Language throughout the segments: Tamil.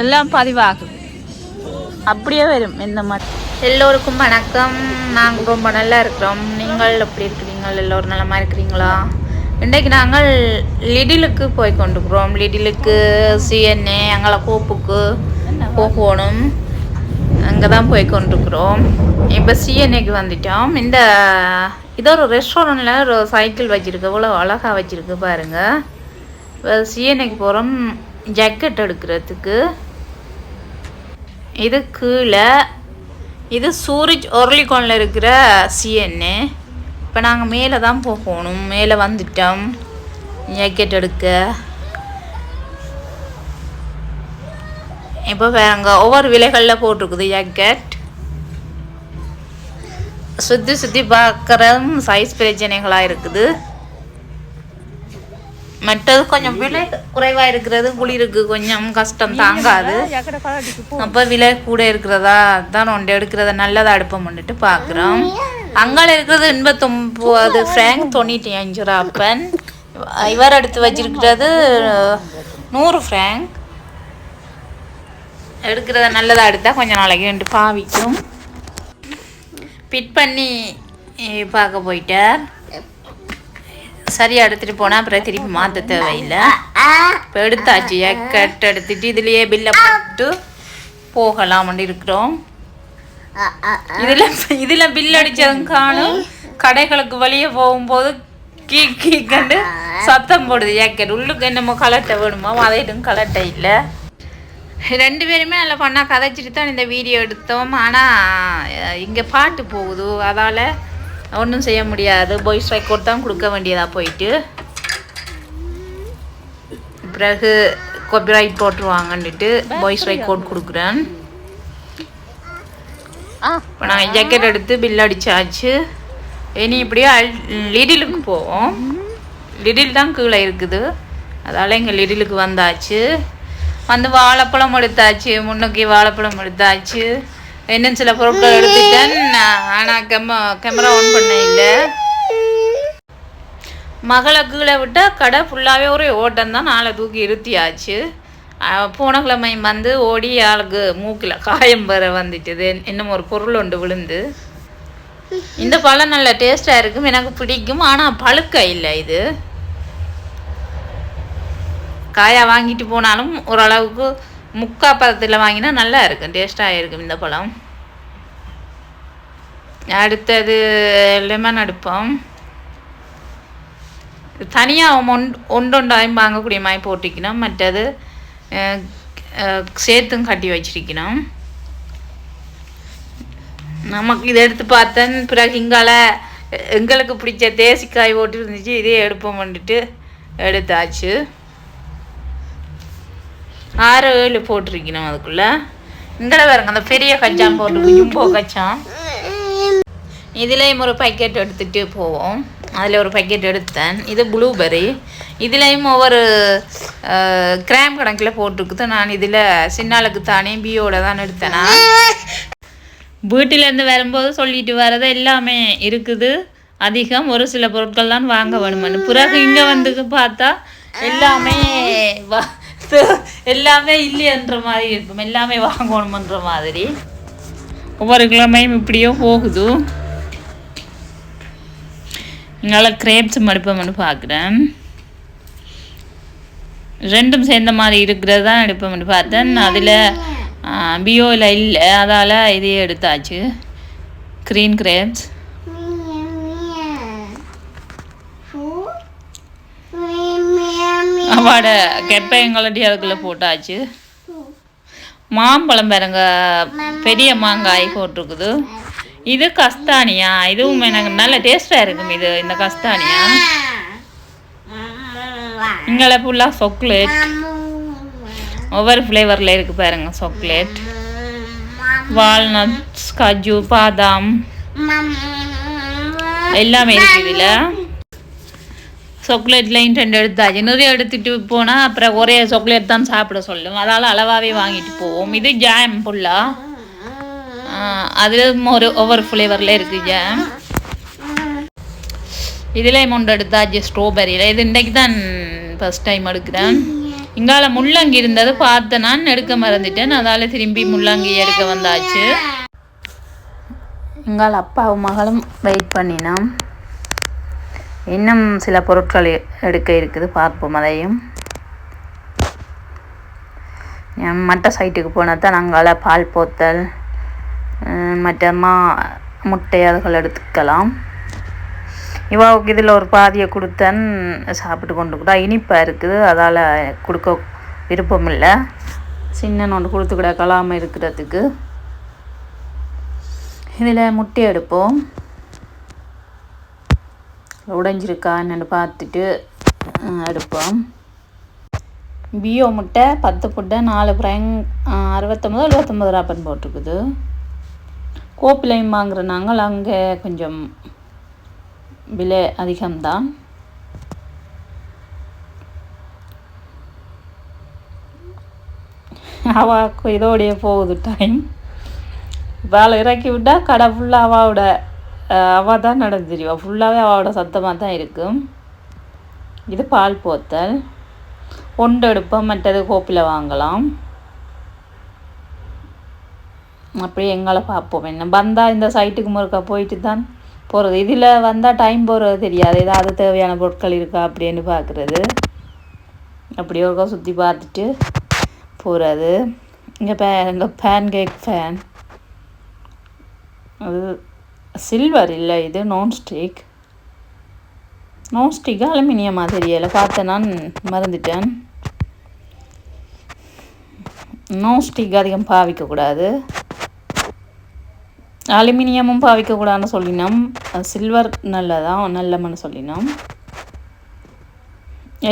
எல்லாம் பதிவாகும். அப்படியே வரும் இந்த மாதிரி. எல்லோருக்கும் வணக்கம். நாங்கள் ரொம்ப நல்லா இருக்கிறோம். நீங்கள் எப்படி இருக்கிறீங்க? எல்லோரும் நலமா இருக்கிறீங்களா? இன்றைக்கு நாங்கள் லிடிலுக்கு போய் கொண்டுக்கிறோம் லிடிலுக்கு சிஎன்ஏ அங்கே கோப்புக்கு போகணும். அங்கே தான் போய் கொண்டிருக்கிறோம். இப்போ சிஎன்ஏக்கு வந்துட்டோம். இந்த இது ஒரு ரெஸ்டாரண்ட்டில் ஒரு சைக்கிள் வச்சுருக்கு. இவ்வளோ அழகாக வச்சுருக்கு பாருங்கள் இப்போ சிஎன்ஏக்கு போகிறோம் ஜக்கெட் எடுக்கிறதுக்கு. இது கீழே இது சூரிஜ் ஒர்லிகோனில் இருக்கிற சிஎன்னு இப்போ நாங்கள் மேலே தான் போகணும். மேலே வந்துட்டோம். ஜாக்கெட் எடுக்க. இப்போ பாருங்க ஒவ்வொரு விலைகளில் போட்டிருக்குது ஜாக்கெட் சுற்றி சுற்றி பார்க்குற சைஸ் பிரச்சனைகளாக இருக்குது. மற்றது கொஞ்சம் விலை குறைவாக இருக்கிறது குளிருக்கு கொஞ்சம் கஷ்டம் தாங்காது. அப்போ விலை கூட இருக்கிறதா தான் ஒன்று எடுக்கிறத நல்லதா அடுப்பம் பண்ணிட்டு பார்க்குறோம் அங்கால இருக்கிறது எண்பத்தொம்பது ஃப்ரேங்க் தொண்ணூற்றி அஞ்சு ரூபாப்பன் இவர் எடுத்து வச்சிருக்கிறது நூறு ஃப்ரேங்க் எடுக்கிறத நல்லதா எடுத்தா கொஞ்சம் நாளைக்கு ரெண்டு பாவிக்கும். ஃபிட் பண்ணி பார்க்க போயிட்டார். சரியா எடுத்துட்டு போனா அப்புறம் திருப்பி மாற்ற தேவையில்லை. இப்போ எடுத்தாச்சு கட் எடுத்துட்டு இதுலயே பில்லை போட்டு போகலாம்னு இருக்கிறோம். இதுல இதுல பில் அடிச்சதும் காணும். கடைகளுக்கு வெளியே போகும்போது கீ கீ கண்டு சத்தம் போடுது. ஜாக்கெட் உள்ளுக்கு என்னமோ கலட்ட வேணுமோ? அதையிடும் கலட்ட இல்லை. ரெண்டு பேருமே நல்லா பண்ணா கதைச்சிட்டு தான் இந்த வீடியோ எடுத்தோம். ஆனால் இங்கே பாட்டு போகுது. அதால் ஒன்றும் செய்ய முடியாது. பாய்ஸ் ரெக்கார்ட் தான் கொடுக்க வேண்டியதாக போயிட்டு. பிறகு காப்பிரைட் போட்டுருவாங்கன்னுட்டு பாய்ஸ் ரெக்கார்ட் கொடுக்குறேன். இப்போ நாங்கள் ஜாக்கெட் எடுத்து பில் அடிச்சாச்சு. இனி இப்படியே லிடிலுக்கு போவோம். லிடில் தான் கீழே இருக்குது. அதால் இங்கே லிடிலுக்கு வந்தாச்சு. வந்து வாழைப்பழம் எடுத்தாச்சு. முன்னுக்கு வாழைப்பழம் எடுத்தாச்சு. என்னன்னு சில பொருட்கள் எடுத்துட்டேன். ஆனால் கெம கேமரா ஆன் பண்ண இல்லை. மகளை கீழே விட்டால் கடை ஃபுல்லாகவே ஒரு ஓட்டம் தான். நாளை தூக்கி இருத்தியாச்சு. பூனக்கிழமை வந்து ஓடி ஆளுக்கு மூக்கில் காயம் வர வந்துட்டுது. இன்னும் ஒரு பொருள் ஒன்று விழுந்து. இந்த பழம் நல்ல டேஸ்டாக இருக்கும். எனக்கு பிடிக்கும். ஆனால் பழுக்க இல்லை இது. காயா வாங்கிட்டு போனாலும் ஓரளவுக்கு முக்கா பதத்தில் வாங்கினா நல்லா இருக்கும் டேஸ்ட்டாக இருக்கும் இந்த பழம். அடுத்தது லெமன் அடுப்போம். தனியாக ஒன் ஒன்றொண்டாயும் வாங்கக்கூடிய மாதிரி போட்டிக்கணும். மற்றது சேர்த்தும் கட்டி வச்சிருக்கணும். நமக்கு இதை எடுத்து பார்த்தேன். பிறகு இங்கால எங்களுக்கு பிடிச்ச தேசிக்காய் போட்டு இருந்துச்சு இதே எடுப்போம் வந்துட்டு எடுத்தாச்சு. ஆறு ஏழு போட்டிருக்கணும் அதுக்குள்ளே. இங்கே பாருங்க அந்த பெரிய கச்சான் போட்டு ஜும்போ கச்சான். இதுலேயும் ஒரு பக்கெட் எடுத்துகிட்டு போவோம். அதில் ஒரு பக்கெட் எடுத்தேன். இது ப்ளூபெர்ரி இதுலேயும் ஒவ்வொரு கிராம் கணக்கில் போட்டிருக்குது. நான் இதில் சின்னாளுக்கு தானே பியோட தான் எடுத்தேனா வீட்டிலேருந்து வரும்போது சொல்லிட்டு வரது எல்லாமே இருக்குது. அதிகம் ஒரு சில பொருட்கள் தான் வாங்க வேணுமென்னு. பிறகு இங்கே வந்து பார்த்தா எல்லாமே வா எல்லாமே இல்லையன்ற மாதிரி இருக்கும். எல்லாமே வாங்கணுமன்ற மாதிரி. ஒவ்வொரு கிழமையும் இப்படியோ போகுது. இங்கால கிரேப்ஸ் மடுப்போம்னு பார்க்குறேன். ரெண்டும் சேர்ந்த மாதிரி இருக்கிறது தான் எடுப்போம்னு பார்த்தேன். அதில் பியோவில் இல்லை. அதால் இதையே எடுத்தாச்சு. க்ரீன் கிரேப்ஸ் அவட கெப்பையங்களடி அதுக்குள்ளே போட்டாச்சு. மாம்பழம் பாருங்க பெரிய மாங்காய் போட்டிருக்குது. இது கஸ்தானியா? இதுவும் எனக்கு நல்ல டேஸ்டாக இருக்கும் இது இந்த கஸ்தானியா? இங்கே ஃபுல்லாக சாக்லேட் ஒவ்வொரு ஃப்ளேவரில் இருக்கு பாருங்க சாக்லேட் வால்நட்ஸ் காஜு பாதாம். எல்லாமே இருக்கு இதில். சாக்லேட்லையும் ரெண்டு எடுத்தாச்சு நிறைய எடுத்துட்டு போனால் அப்புறம் ஒரே சாக்லேட் தான் சாப்பிட சொல்லும். அதால் அளவாகவே வாங்கிட்டு போவோம். இது ஜாம் ஃபுல்லாக அதில் ஒரு ஒவ்வொரு ஃப்ளேவரில் இருக்குது ஜாம் இதில் அமௌண்ட் எடுத்தாச்சு ஸ்ட்ராபெரியில் இது இன்றைக்கு தான் ஃபஸ்ட் டைம் எடுக்கிறேன். இங்கால முள்ளங்கி இருந்தது பார்த்தேன் நான். எடுக்க மறந்துட்டேன். அதால திரும்பி முள்ளங்கி எடுக்க வந்தாச்சு. இங்கால அப்பாவும் மகளும் வெயிட் பண்ணினான் இன்னும் சில பொருட்கள் எடுக்க இருக்குது. பார்ப்போம் அதையும். மற்ற சைட்டுக்கு போனால் தான் நாங்கள் பால் போத்தல் மற்ற மா முட்டை அதுகள் எடுத்துக்கலாம். இவாவுக்கு இதில் ஒரு பாதியை கொடுத்தன் சாப்பிட்டு கொண்டு கூட இனிப்பாக இருக்குது. அதால் கொடுக்க விருப்பம் இல்லை சின்ன ஒன்று கொடுத்து கூட கலாமல் இருக்கிறதுக்கு. இதில் முட்டை எடுப்போம். உடைஞ்சிருக்கா என்னென்னு பார்த்துட்டு எடுப்போம். பியோ முட்டை பத்து புட்டை நாலு பிராங் அறுபத்தொம்பது எழுபத்தொம்பது ராப்பன் போட்டிருக்குது. கோப்பிலையும் வாங்குற நாங்கள் அங்கே கொஞ்சம் விலை அதிகம்தான். அவாக்கு இதோடைய போகுது டைம் வேலை இறக்கி விட்டால் கடை ஃபுல்லாக அவாவோட அவள் தான் நடந்துருவா ஃபுல்லாகவே அவளோட சத்தமாக தான் இருக்கும் இது பால் போத்தல். ஒன்று எடுப்போம். மற்றது கோப்பில் வாங்கலாம். அப்படியே எங்களை பார்ப்போம். என்ன வந்தால் இந்த சைட்டுக்கு முறுக்கா போயிட்டு தான் போகிறது இதில் வந்தால் டைம் போகிறது தெரியாது. ஏதாவது தேவையான பொருட்கள் இருக்கா அப்படின்னு பார்க்குறது. அப்படியே ஒருக்கா சுற்றி பார்த்துட்டு போகிறது இங்கே பே இங்கே பேன் கேக் ஃபேன் அது சில்வர் இல்லை இது நான்ஸ்டிக் நான்ஸ்டிக் அலுமினியம் தெரியலை பார்த்தேன் நான் மறந்துட்டேன். நான்ஸ்டிக் அதிகம் பாவிக்கக்கூடாது அலுமினியமும் பாவிக்கக்கூடாதுன்னு சொல்லினோம். சில்வர் நல்லதான் நல்லமன்னு சொல்லினோம்.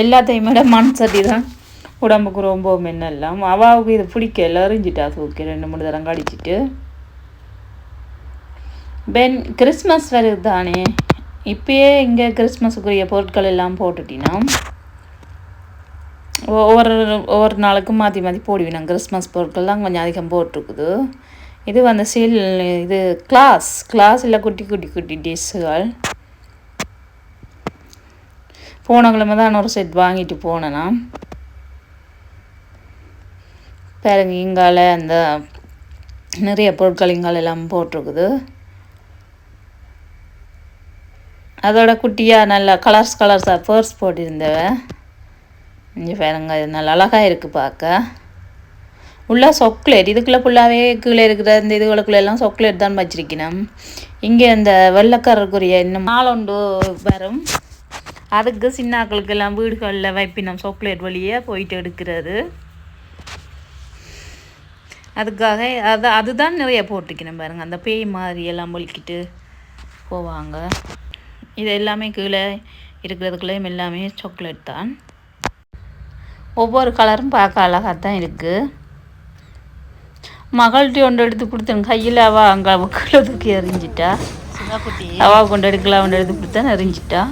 எல்லாத்தையும் விட மண் சட்டி தான் உடம்புக்கு ரொம்ப மென்னெல்லாம் அவாவுக்கு இது பிடிக்கல. எறிஞ்சிட்டா தூக்கி. ரெண்டு மூணு தரம் கடிச்சிட்டு. பென் கிறிஸ்மஸ் வருது தானே இப்பயே இங்கே கிறிஸ்மஸுக்குரிய பொருட்கள் எல்லாம் போட்டுட்டினா? ஒவ்வொரு ஒவ்வொரு நாளுக்கும் மாற்றி மாற்றி போடுவேன் கிறிஸ்மஸ் பொருட்கள்லாம் கொஞ்சம் அதிகம் போட்டிருக்குது. இது வந்து சீல் இது கிளாஸ் கிளாஸ் இல்லை குட்டி குட்டி குட்டி டிஷ்ஷுகள். போன கிழமை தான் ஒரு செட் வாங்கிட்டு போனேன்னா நான் பாருங்க இங்கால அந்த நிறைய பொருட்கள் இங்கால எல்லாம் போட்டிருக்குது. அதோட குட்டியாக நல்லா கலர்ஸ் கலர்ஸாக பர்ஸ் போட்டிருந்தவ. இங்கே பாருங்க இது நல்லா அழகாக இருக்குது பார்க்க உள்ள சொக்லேட் இதுக்குள்ளே ஃபுல்லாகவே கீழே இருக்கிற இந்த இதுகளுக்குள்ள எல்லாம் சொக்லேட் தான் வச்சிருக்கணும். இங்கே இந்த வெள்ளக்காரருக்குரிய இன்னும் நாளொண்டு வரும். அதுக்கு சின்னாக்களுக்கெல்லாம் வீடுகளில் வைப்பினம் சாக்லேட் வழியே போயிட்டு எடுக்கிறது. அதுக்காக அது அதுதான் நிறைய போட்டிருக்கணும் பாருங்கள் அந்த பேய் மாதிரி எல்லாம் போவாங்க. இது எல்லாமே கீழே இருக்கிறதுக்குள்ளேயும் எல்லாமே சாக்லேட் தான். ஒவ்வொரு கலரும் பார்க்க அழகாக தான் இருக்குது மகள்கிட்ட ஒன்று எடுத்து கொடுத்தேன். கையில் அவள் அங்கே கீழே தூக்கி எறிஞ்சிட்டா. அவள் கொண்டு எடுக்கலாம் ஒன்று எடுத்து கொடுத்தேன் எறிஞ்சிட்டா.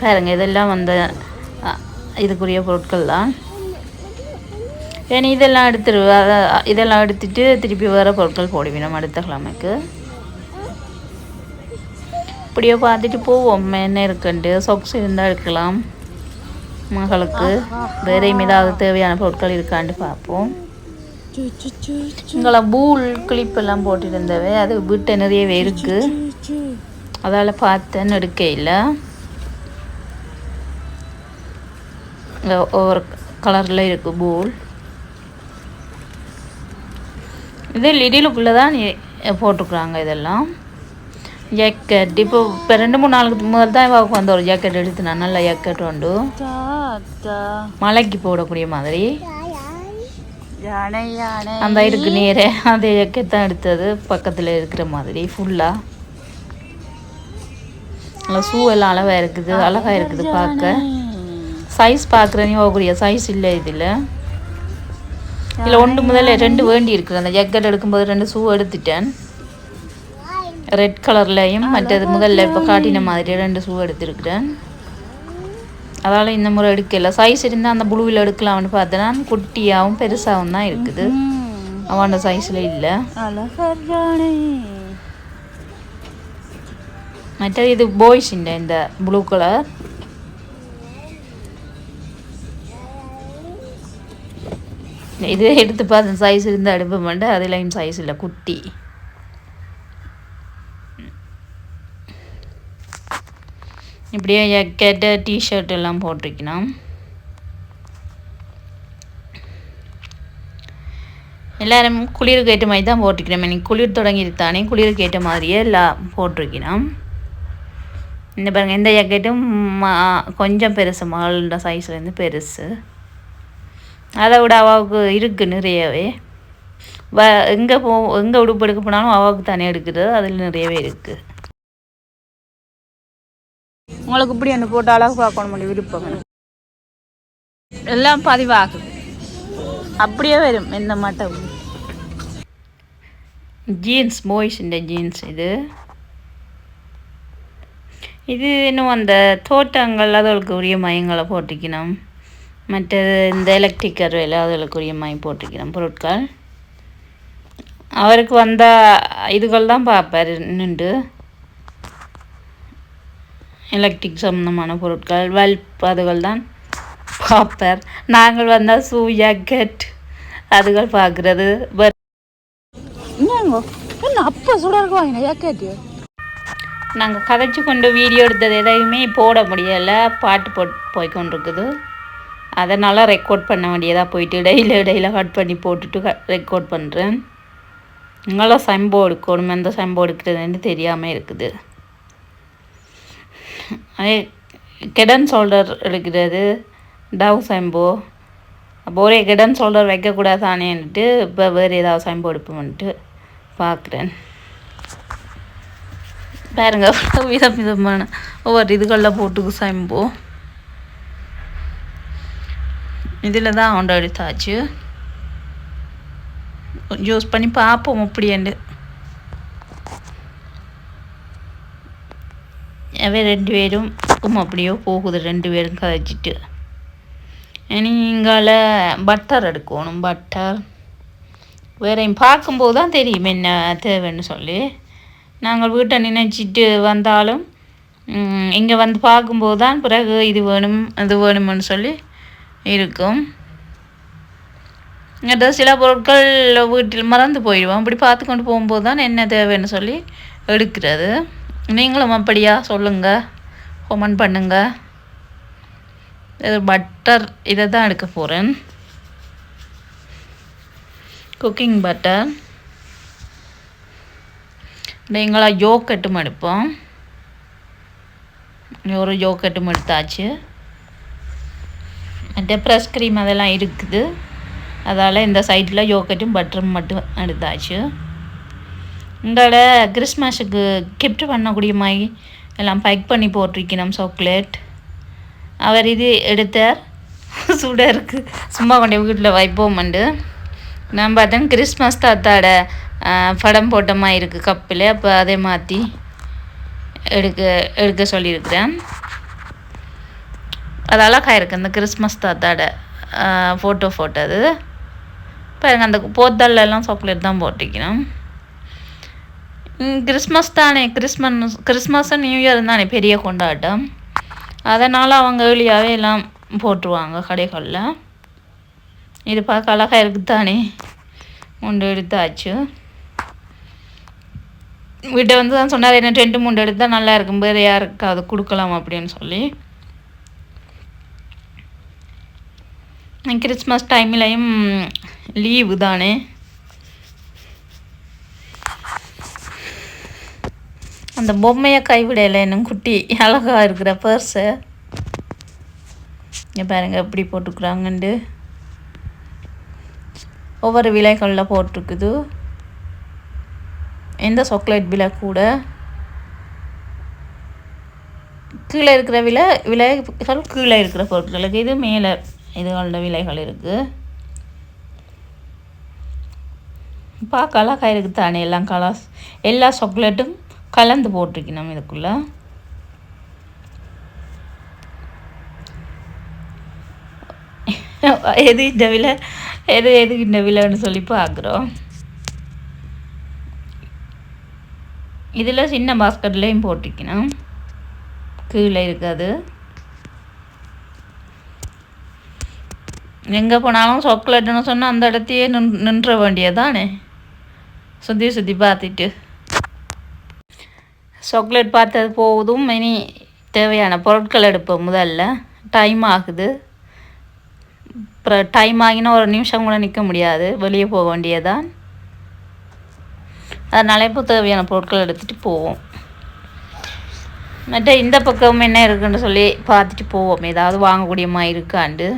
பாருங்க இதெல்லாம் அந்த அ, இதுக்குரிய பொருட்கள் தான். ஏன்னா இதெல்லாம் எடுத்துரு அத- இதெல்லாம் எடுத்துட்டு திருப்பி வேறு பொருட்கள் போடுவேன் நம்ம அடுத்த கிழமைக்கு. இப்படியோ பார்த்துட்டு போவோம். என்ன இருக்குன்ட்டு? சொக்ஸ் இருந்தால் எடுக்கலாம். மகளுக்கு வேறையும் ஏதாவது தேவையான பொருட்கள் இருக்கான்னு பார்ப்போம். இங்கே பூல் கிளிப் எல்லாம் போட்டிருந்தவை அது வீட்டை நிறையவே இருக்கு. அதால் பார்த்தேன்னு எடுக்க இல்லை. இங்க ஒவ்வொரு கலரில் இருக்குது பூல் இது லிடிலுக்குள்ளே தான் போட்டிருக்குறாங்க இதெல்லாம். ஜாக்கெட் இப்போ இப்போ ரெண்டு மூணு நாளுக்கு முதல் தான் இவாவுக்கு வந்து ஒரு ஜாக்கெட் எடுத்து நான் நல்ல ஜாக்கெட் உண்டு. மலைக்கு போடக்கூடிய மாதிரி. அந்த இருக்கு நேரே அந்த ஜாக்கெட் தான் எடுத்தது. பக்கத்தில் இருக்கிற மாதிரி ஃபுல்லாக நல்லா ஷூ எல்லாம் அழகாக இருக்குது. அழகாக இருக்குது பார்க்க. சைஸ் பார்க்குறேன். போகக்கூடிய சைஸ் இல்லை இதில். இதில் ஒன்று முதல்ல ரெண்டு வேண்டி இருக்குது. அந்த ஜக்கெட் எடுக்கும்போது ரெண்டு ஷூ எடுத்துட்டேன். ரெட் கலர்லையும் மற்றது முதல்ல இப்போ காட்டின மாதிரி ரெண்டு ஷூ எடுத்திருக்கிறேன். அதால் இந்த முறை எடுக்கல. சைஸ் இருந்தால் அந்த புழுவில் எடுக்கலாம்னு பார்த்தேன்னா குட்டியாகவும் பெருசாகவும் தான் இருக்குது. அவன் சைஸில் இல்லை. மற்றது இது பாய்ஸின் இந்த ப்ளூ கலர் இது எடுத்து பார்த்து சைஸ் இருந்தால் எடுப்ப மாட்டேன் அதுலேயும் சைஸ் இல்லை. குட்டி. இப்படியே ஜக்கெட்டு டிஷர்ட் எல்லாம் போட்டிருக்கணும் எல்லாரும் குளிருக்கு ஏற்ற மாதிரி தான் போட்டிருக்கிறோம். இன்னைக்கு குளிர் தொடங்கிட்டு தானே குளிருக்கு ஏற்ற மாதிரியே எல்லாம் போட்டிருக்கணும் இந்த பாருங்கள் இந்த ஜாக்கெட்டும் மா- கொஞ்சம் பெருசு மகளோட சைஸ்லேருந்து பெருசு. அதை விட அவாவுக்கு இருக்குது நிறையவே. வ எங்கே போ எங்கே உடுப்பு எடுக்க போனாலும் அவாவுக்கு தானே எடுக்கிறது அதில் நிறையவே இருக்குது உங்களுக்கு இப்படி என்ன போட்டு அழகு பார்க்கணும் முடியும் விருப்பம் எல்லாம் பதிவாகும். அப்படியே வரும் எந்த மாட்டம். ஜீன்ஸ் பாய்ஸுண்ட ஜீன்ஸ் இது. இது இன்னும் அந்த தோட்டங்கள் அதுகளுக்கு உரிய மயங்களை போட்டுக்கணும். மற்ற இந்த எலக்ட்ரிக் அறுவையில் அதுகளுக்கு உரிய மயம் போட்டுக்கணும் பொருட்கள். அவருக்கு வந்த இதுகள் தான் பார்ப்பார் நின்று எலக்ட்ரிக் சம்மந்தமான பொருட்கள் வல்ப் அதுகள் தான் பார்ப்பார் நாங்கள் வந்தால் ஷூ ஜாக்கெட் அதுகள் பார்க்குறது. அப்போ சுட இருக்கு வாங்கின? ஜாக்கெட்டு நாங்கள் கதைச்சு கொண்டு வீடியோ எடுத்தது எதையுமே போட முடியலை. பாட்டு போட் போய் கொண்டிருக்குது அதனால் ரெக்கார்ட் பண்ண வேண்டியதாக போயிட்டு இடையில இடையில கட் பண்ணி போட்டுட்டு ரெக்கார்ட் பண்ணுறேன் இங்கெல்லாம் சம்போ எடுக்கணும் எந்த சம்போ எடுக்கிறதுன்னு தெரியாமல் இருக்குது. கெடன் ஷோல்டர் எடுக்கிறது டவ் சைம்போ அப்போ ஒரே கெடன் ஷோல்டர் வைக்கக்கூடாதானேன்ட்டு இப்போ வேறு ஏதாவது சைம்போ எடுப்போம்ன்ட்டு பார்க்குறேன் பாருங்க விதம் விதமான ஒவ்வொரு இதுகளில் போட்டுக்கு சைம்போ இதில் தான் அவன்ட எடுத்தாச்சு. யூஸ் பண்ணி பார்ப்போம் அப்படியேண்டு அவன் ரெண்டு பேரும் உம் அப்படியோ போகுது ரெண்டு பேரும் கதைச்சிட்டு நீங்கள இங்கால பட்டர் எடுக்கணும் பட்டர் வேறையும் பார்க்கும்போது தான் தெரியும் என்ன தேவைன்னு சொல்லி. நாங்கள் வீட்டை நினைச்சிட்டு வந்தாலும் இங்கே வந்து பார்க்கும்போது தான் பிறகு இது வேணும் அது வேணும்னு சொல்லி இருக்கும். இங்கே சில பொருட்கள் வீட்டில் மறந்து போயிடுவோம். அப்படி பார்த்து கொண்டு போகும்போது தான் என்ன தேவைன்னு சொல்லி எடுக்கிறது. நீங்களும் அப்படியா? சொல்லுங்கள் கொமெண்ட் பண்ணுங்கள் இது பட்டர் இதை தான் எடுக்க போகிறேன் குக்கிங் பட்டர் நீங்களா யோக்கட்டும் எடுப்போம். ஒரு யோக்கட்டும் எடுத்தாச்சு. மற்ற ப்ரெஸ் க்ரீம் அதெல்லாம் இருக்குது. அதால் இந்த சைடில் யோக்கட்டும் பட்டரும் மட்டும் எடுத்தாச்சு. உங்களோட கிறிஸ்மஸுக்கு கிஃப்ட் பண்ணக்கூடிய மாதிரி எல்லாம் பைக் பண்ணி போட்டிருக்கணும் சாக்லேட் அவர் இது எடுத்தார். சுட இருக்குது சும்மா கொண்டு வீட்டில் வைப்போம்ண்டு. நான் பார்த்தேன் கிறிஸ்மஸ் தாத்தாட படம் போட்ட மாதிரி இருக்குது கப்பில். அப்போ அதே மாற்றி எடுக்க எடுக்க சொல்லியிருக்கிறேன். அது அழகாக இருக்குது அந்த கிறிஸ்மஸ் தாத்தாட ஃபோட்டோ ஃபோட்டோ அது பாருங்கள் அந்த போத்தல்லாம் சாக்லேட் தான் போட்டிக்கணும் கிறிஸ்மஸ் தானே கிறிஸ்மஸ் கிறிஸ்மஸும் நியூ இயர் தானே பெரிய கொண்டாட்டம். அதனால் அவங்க ஏர்லியாகவே எல்லாம் போட்டுருவாங்க கடைகளில். இது பார்க்க அழகாக இருக்குது தானே முண்டு எடுத்தாச்சு. வீட்டை வந்து தான் சொன்னார் என்ன டென்ட்டு முண்டு எடுத்தால் நல்லா இருக்கும் வேறு யாருக்காவது கொடுக்கலாம் அப்படின்னு சொல்லி. கிறிஸ்மஸ் டைம்லையும் லீவு தானே. அந்த பொம்மையை கைவிடையில இன்னும் குட்டி அழகாக இருக்கிற பர்ஸை இங்கே பாருங்க எப்படி போட்டுக்கிறாங்கண்டு. ஒவ்வொரு விலைகளில் போட்டிருக்குது. எந்த சாக்லேட் விலை கூட. கீழே இருக்கிற விலை விலைகள் கீழே இருக்கிற பொருட்களுக்கு இது மேலே இதுகளோட விலைகள் இருக்குது பார்க்க அழகாக இருக்குது தானே எல்லாம் கலர்ஸ் எல்லா சாக்லேட்டும் கலந்து போட்டிருக்கணும் இதுக்குள்ளே. எது இந்த விலை? எது எது இந்த விலைன்னு சொல்லி பார்க்குறோம். இதில் சின்ன பாஸ்கட்லேயும் போட்டிருக்கணும். கீழே இருக்காது. எங்கே போனாலும் சாக்லேட்டுன்னு சொன்னால் அந்த இடத்தையே நின் நின்ற வேண்டியதானே சுற்றி சுற்றி பார்த்துட்டு. சாக்லேட் பார்த்தது போதும். இனி தேவையான பொருட்கள் எடுப்போம் முதல்ல. டைம் ஆகுது. அப்புறம் டைம் ஆகினா ஒரு நிமிஷம் கூட நிற்க முடியாது. வெளியே போக வேண்டியதான் அதனால இப்போ தேவையான பொருட்கள் எடுத்துகிட்டு போவோம். மற்ற இந்த பக்கம் என்ன இருக்குன்னு சொல்லி பார்த்துட்டு போவோம். ஏதாவது வாங்கக்கூடியமாக இருக்காண்டு.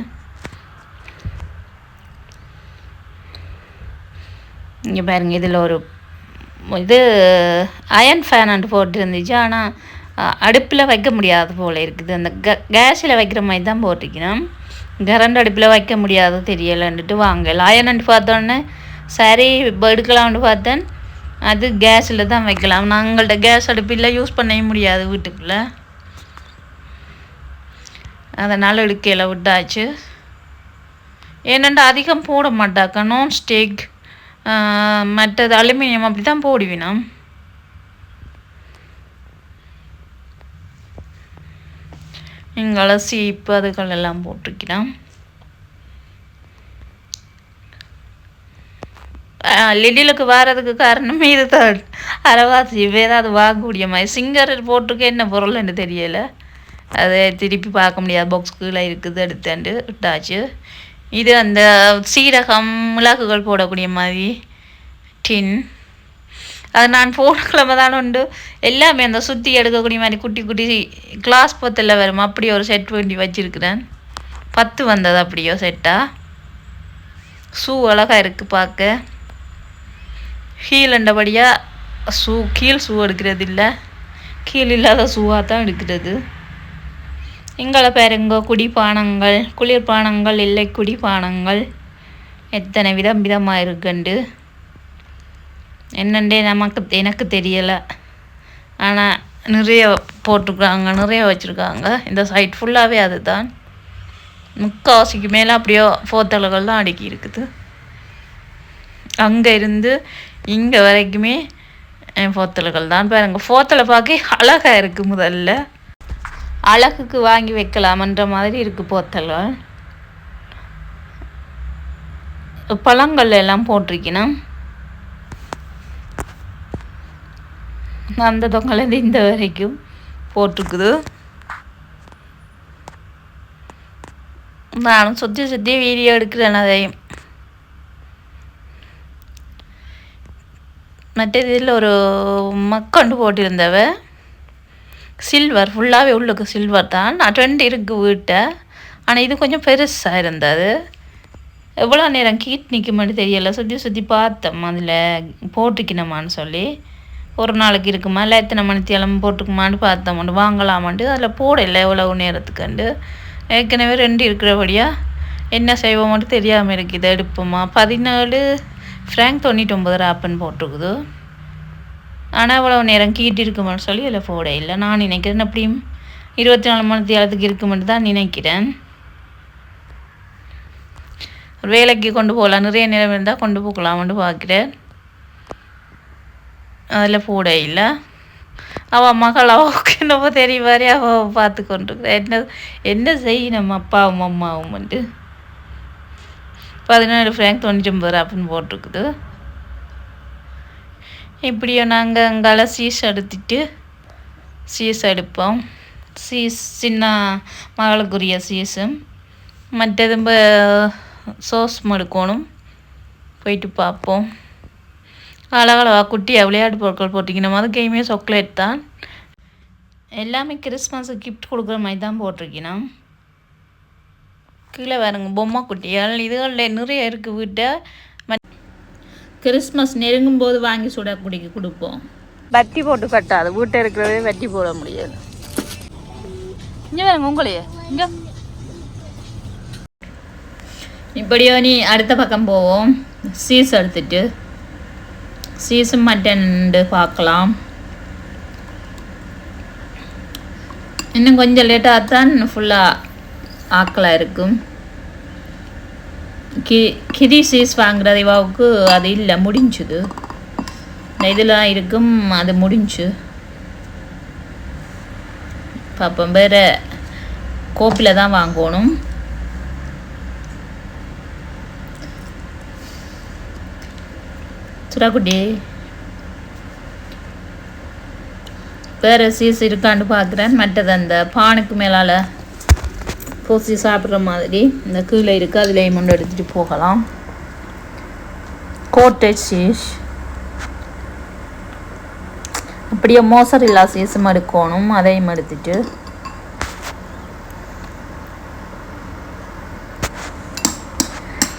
இங்கே பாருங்க இதில் ஒரு இது அயன் ஃபேன் அண்டு போட்டிருந்துச்சு. ஆனால் அடுப்பில் வைக்க முடியாது போல் இருக்குது. அந்த க கேஸில் வைக்கிற மாதிரி தான் போட்டிருக்கணும். கரண்ட் அடுப்பில் வைக்க முடியாது தெரியலன்ட்டு வாங்கல. அயன் பார்த்தோன்னே சரி இப்போ எடுக்கலாம்னு பார்த்தேன். அது கேஸில் தான் வைக்கலாம். நாங்கள்ட்ட கேஸ் அடுப்பில் யூஸ் பண்ணவே முடியாது வீட்டுக்குள்ளே. அதனால் எடுக்கையில் விட்டாச்சு. ஏனெண்டா அதிகம் போட மாட்டாக்கா நான் ஸ்டிக் மற்றது அலுமினியம் அப்படி தான் போடுவினோம் அலசி சீப்பு அதுகள் எல்லாம் போட்டிருக்கிறோம் லிடிலுக்கு வர்றதுக்கு காரணமே இதுதான். அரைவாசி ஏதாவது வாங்கக்கூடிய மாதிரி. சிங்கர் போட்டிருக்க என்ன பொருள்னு தெரியலை. அதை திருப்பி பார்க்க முடியாது. பாக்ஸ் கீழே இருக்குது எடுத்தாண்டு விட்டாச்சு. இது அந்த சீரகம் மிளகுகள் போடக்கூடிய மாதிரி டின் அது நான் போன கிழமை தான் உண்டு. எல்லாமே அந்த சுற்றி எடுக்கக்கூடிய மாதிரி குட்டி குட்டி கிளாஸ் பத்தில் வரும். அப்படி ஒரு செட் வேண்டி வச்சுருக்கிறேன். பத்து வந்தது அப்படியோ செட்டாக ஷூ அழகாக இருக்குது பார்க்க ஹீல்ண்டபடியாக ஷூ கீழ் ஷூ எடுக்கிறது இல்லை கீழ் இல்லாத ஷூவாக தான் எடுக்கிறது. எங்களை பேருங்க குடிப்பானங்கள் குளிர்பானங்கள் இல்லை குடிப்பானங்கள் எத்தனை விதம் விதமாக இருக்குண்டு? என்னண்டே நமக்கு எனக்கு தெரியலை. ஆனால் நிறைய போட்டிருக்காங்க நிறைய வச்சுருக்காங்க. இந்த சைட் ஃபுல்லாகவே அதுதான். முக்கால்வாசிக்கு மேலே அப்படியோ போத்தல்கள் தான் அடுக்கி இருக்குது. அங்கே இருந்து இங்கே வரைக்குமே போத்தல்கள் தான் பாருங்கள் போத்தலை பார்க்க அழகாக இருக்குது முதல்ல. அழகுக்கு வாங்கி வைக்கலாமன்ற மாதிரி இருக்குது போத்தல்கள் பழங்கள் எல்லாம் போட்டிருக்கணும் அந்த தொங்கலேருந்து இந்த வரைக்கும் போட்டிருக்குது. நானும் சுற்றி சுற்றி வீடியோ எடுக்கிறேன் அதையும் மற்ற இதில் ஒரு மக்கண்டு போட்டிருந்தவ. சில்வர் ஃபுல்லாகவே உள்ளுக்கு சில்வர் தான். நான் ட்ரெண்ட் இருக்குது வீட்டை. ஆனால் இது கொஞ்சம் பெருசாக இருந்தது. எவ்வளோ நேரம் கீட் நிற்குமான்னு தெரியலை. சுற்றி சுற்றி பார்த்தோம். அதில் போட்டுக்கினோமான்னு சொல்லி. ஒரு நாளைக்கு இருக்குமா? இல்லை எத்தனை மணிக்கு எல்லாம் போட்டுக்குமான்னு பார்த்தோம்ட்டு வாங்கலாமான்ட்டு அதில் போடலை எவ்வளவு நேரத்துக்குண்டு. ஏற்கனவே ரெண்டு இருக்கிறபடியாக என்ன செய்வோமான்ட்டு தெரியாமல் இருக்குது. எடுப்போமா? பதினாலு ஃப்ராங்க் தொண்ணூற்றொம்பது ராப்பன் போட்டிருக்குது. ஆனால் அவ்வளோ நேரம் கீட்டு இருக்குமான்னு சொல்லி அதில் போட இல்லை. நான் நினைக்கிறேன் அப்படியும் இருபத்தி நாலு மணி நேரத்துக்கு இருக்குமென்று தான் நினைக்கிறேன். வேலைக்கு கொண்டு போகலாம். நிறைய நேரம் இருந்தால் கொண்டு போகலாம்னு பார்க்குறேன். அதில் போட இல்லை. அவள் மகள் அவளுக்கு என்னவோ தெரிவாரே அவள் பார்த்து கொண்டிருக்கிறேன் என்ன என்ன செய்யணும் அப்பாவும் அம்மாவும் வந்து பதினேழு ஃப்ராங்க் தொண்ணூற்றி ஒம்பது அப்படின்னு போட்டிருக்குது. இப்படியோ நாங்கள் அங்கால சீஸ் எடுத்துட்டு சீஸ் எடுப்போம். சீஸ் சின்ன மகளுக்குரிய சீஸும் மற்றது சோஸ் எடுக்கணும் போயிட்டு பார்ப்போம் அழகளவா குட்டியாக விளையாட்டு பொருட்கள் போட்டிருக்கணும் கேமே சாக்லேட் தான். எல்லாமே கிறிஸ்மஸுக்கு கிஃப்ட் கொடுக்குற மாதிரி தான் போட்டிருக்கணும். கீழே வேறுங்க பொம்மை குட்டிகள் இதுகளில் நிறைய இருக்குது வீட்டை. கிறிஸ்மஸ் நெருங்கும் போது வாங்கி சுட குடிக்க கொடுப்போம். வட்டி போட்டு கட்டாது. வீட்டை இருக்கிறதே வட்டி போட முடியாது. இங்கே வேறுங்க உங்களையே. இங்கே. இப்படியோ நீ அடுத்த பக்கம் போவோம். சீஸ் எடுத்துட்டு. சீஸும் மட்டன் பார்க்கலாம். இன்னும் கொஞ்சம் லேட்டாக தான் ஃபுல்லாக ஆக்கலாக இருக்கும். கி கிதி சீஸ் வாங்குற திவாவுக்கு அது இல்லை முடிஞ்சுது. இதெல்லாம் இருக்கும் அது முடிஞ்சு. பார்ப்போம் வேறு கோப்பில் தான் வாங்கணும். சுறாக்குட்டி வேறு சீஸ் இருக்கான்னு பார்க்குறேன் மற்றது அந்த பானுக்கு மேலால் பூசி சாப்பிட்ற மாதிரி. இந்த கீழே இருக்குது அதில் முண்டு எடுத்துகிட்டு போகலாம். கோட்டேஜ் சீஸ் அப்படியே மோசரில்லா சீஸும் எடுக்கணும் அதையும் எடுத்துட்டு.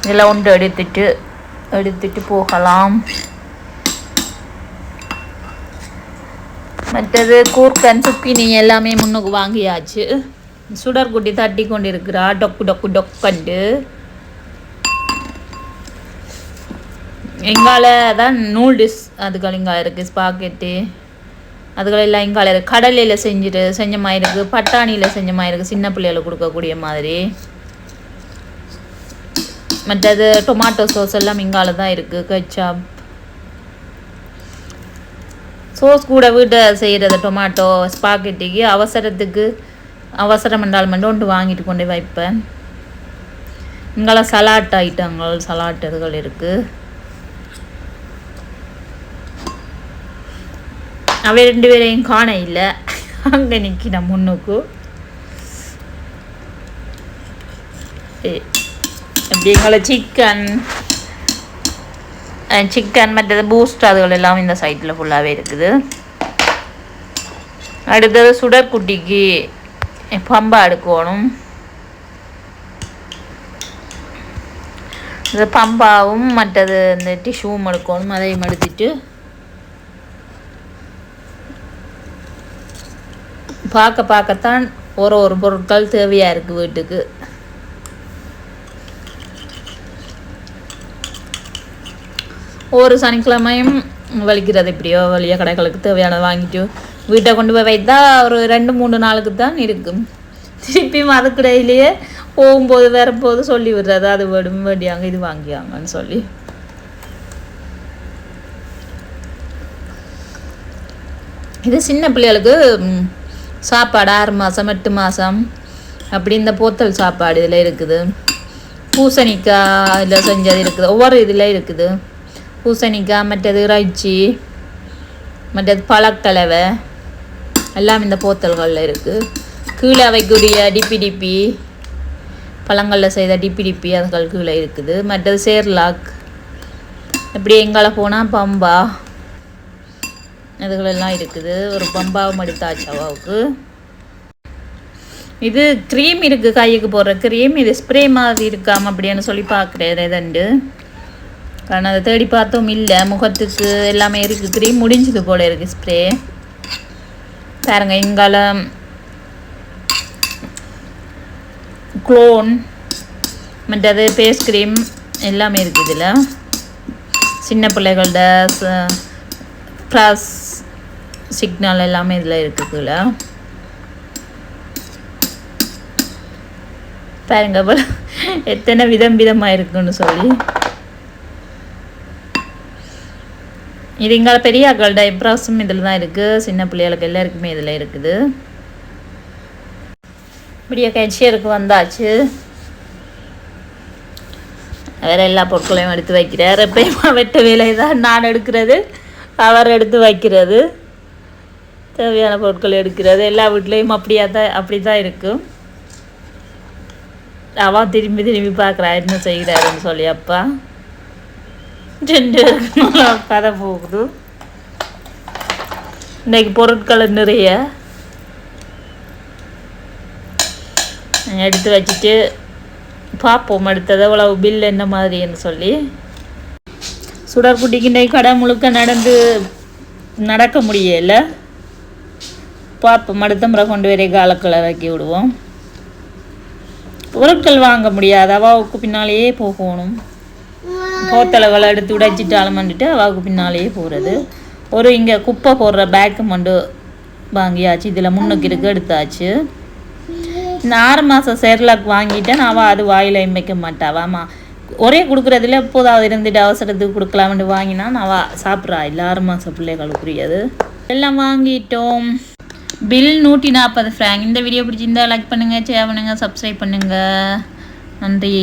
இதில் ஒன்று எடுத்துட்டு எடுத்துட்டு போகலாம். மற்றது கூர்க்கன் சுக்கினி எல்லாமே முன்னுக்கு வாங்கியாச்சு. சுடர் குட்டி தட்டி கொண்டிருக்கிறா. டொக்கு டொக்கு டொக்கண்டு எங்கால தான் நூல்டிஸ் அதுகள் இங்கே இருக்குது ஸ்பாக்கெட்டு அதுகள் எல்லாம் இங்கால இருக்கு. கடலையில் செஞ்சுட்டு செஞ்ச மாதிரி இருக்குது பட்டாணியில் செஞ்ச மாதிரி இருக்குது சின்ன பிள்ளைகளுக்கு கொடுக்கக்கூடிய மாதிரி. மற்றது டொமாட்டோ சோஸ் எல்லாம் இங்கால தான் இருக்குது கச்சாப் சோஸ் கூட வீட்டை செய்கிறது டொமாட்டோ ஸ்பாக்கெட்டிக்கு அவசரத்துக்கு அவசரம் என்றால் மட்டும் ஒன்று வாங்கிட்டு கொண்டு வைப்பேன். இங்கெல்லாம் சலாட் ஐட்டங்கள் சலாட் இதுகள் இருக்குது அவை ரெண்டு பேரையும் காண இல்லை. அங்கே நிற்கிற முன்னுக்கு. அப்படி எங்களை சிக்கன் சிக்கன் மற்றது பூஸ்ட் அதுகள் எல்லாம் இந்த சைட்டில் ஃபுல்லாகவே இருக்குது. அடுத்தது சுடற்குட்டிக்கு பம்பா எடுக்கணும் இந்த பம்பாவும் மற்றது இந்த டிஷ்யூவும் எடுக்கணும் அதையும் எடுத்துட்டு பார்க்க பார்க்கத்தான் ஒரு ஒரு பொருட்கள் தேவையாக இருக்குது வீட்டுக்கு ஒரு சனிக்கிழமையும் வலிக்கிறது எப்படியோ வழியாக கடைகளுக்கு தேவையானதை வாங்கிட்டு வீட்டை கொண்டு போய் வைத்தா ஒரு ரெண்டு மூணு நாளுக்கு தான் இருக்கும். திருப்பியும் அதுக்கிடையிலேயே போகும்போது வரும்போது சொல்லி விடுறது. அது வேடும் வேண்டியாங்க இது வாங்கியாங்கன்னு சொல்லி. இது சின்ன பிள்ளைகளுக்கு சாப்பாடு ஆறு மாதம் எட்டு மாதம் அப்படி இந்த போத்தல் சாப்பாடு இதில் இருக்குது. பூசணிக்காய் இதில் செஞ்சது இருக்குது. ஒவ்வொரு இதில் இருக்குது. பூசணிக்காய் மற்றது இறைச்சி மற்றது பழக்கலவை எல்லாம் இந்த போத்தல்களில் இருக்குது கீழே அவைக்குரிய டிப்பி டிப்பி பழங்களில் செய்த டிப்பி டிப்பி அதுகள் கீழே இருக்குது. மற்றது சேர்லாக் இப்படி எங்களை போனால் பம்பா அதுகளெல்லாம் இருக்குது. ஒரு பம்பாவும் எடுத்தாச்சு அவாவுக்கு. இது க்ரீம் இருக்குது கைக்கு போடுற க்ரீம் இது ஸ்ப்ரே மாதிரி இருக்காம அப்படின்னு சொல்லி பார்க்குறேன் எதண்டு காரணம் அதை தேடி பார்த்தோம் இல்லை. முகத்துக்கு எல்லாமே இருக்குது க்ரீம் முடிஞ்சது போல இருக்குது ஸ்ப்ரே பாருங்க இங்கால க்ளோன் மற்றது ஃபேஸ் க்ரீம் எல்லாமே இருக்குது இதில். சின்ன பிள்ளைகளோட ப்ளஸ் சிக்னல் எல்லாமே இதில் இருக்குதுல பாருங்க எத்தனை விதம் விதமாக இருக்குன்னு சொல்லி. இது இங்கே பெரிய ஆக்களோட எப்ராஸும் இதில் தான் இருக்குது சின்ன பிள்ளைகளுக்கு எல்லாருக்குமே இதில் இருக்குது. இப்படியே கேஷியருக்கு வந்தாச்சு. வேற எல்லா பொருட்களையும் எடுத்து வைக்கிறார். எப்பயுமா வெட்ட வேலை தான் நான் எடுக்கிறது. அவர் எடுத்து வைக்கிறது. தேவையான பொருட்கள் எடுக்கிறது. எல்லா வீட்லேயும் அப்படியா தான் அப்படி தான் இருக்கும் அவன் திரும்பி திரும்பி பார்க்குறா என்ன செய்கிறாருன்னு சொல்லி அப்பா. ரெண்டு கதை போகுது. இன்னைக்கு பொருட்கள் நிறைய. எடுத்து வச்சுட்டு பார்ப்போம். அடுத்தது எவ்வளவு பில் என்ன மாதிரின்னு சொல்லி. சுடர்குட்டிக்கு இன்னைக்கு கடை முழுக்க நடந்து நடக்க முடியல. பார்ப்போம். அடுத்த முறை கொண்டு வர காலக்களை வைக்கி விடுவோம். பொருட்கள் வாங்க முடியாது. அவாவுக்கு பின்னாலேயே போகணும். போத்தளவுகளை எடுத்து உடைச்சிட்டு வந்துட்டு அவாவுக்கு பின்னாலேயே போகிறது ஒரு இங்கே குப்பை போடுற பேக்கு மண்டு வாங்கியாச்சு. இதில் முன்னுக்கு இருக்கு எடுத்தாச்சு. இந்த ஆறு மாதம் செர்லாக் வாங்கிட்டேன். அவள் அது வாயில் இமைக்க மாட்டாவாமா ஒரே கொடுக்குறதுல எப்போதாவது இருந்துட்டு அவசரத்துக்கு கொடுக்கலாம்னு வாங்கினா அவள் சாப்பிட்றா. இல்லை ஆறு மாதம் பிள்ளைகளுக்குரியது. எல்லாம் வாங்கிட்டோம். பில் நூற்றி நாற்பது ஃப்ராங்க் இந்த வீடியோ பிடிச்சிருந்தா லைக் பண்ணுங்கள் ஷேர் பண்ணுங்கள் சப்ஸ்கிரைப் பண்ணுங்கள் நன்றி.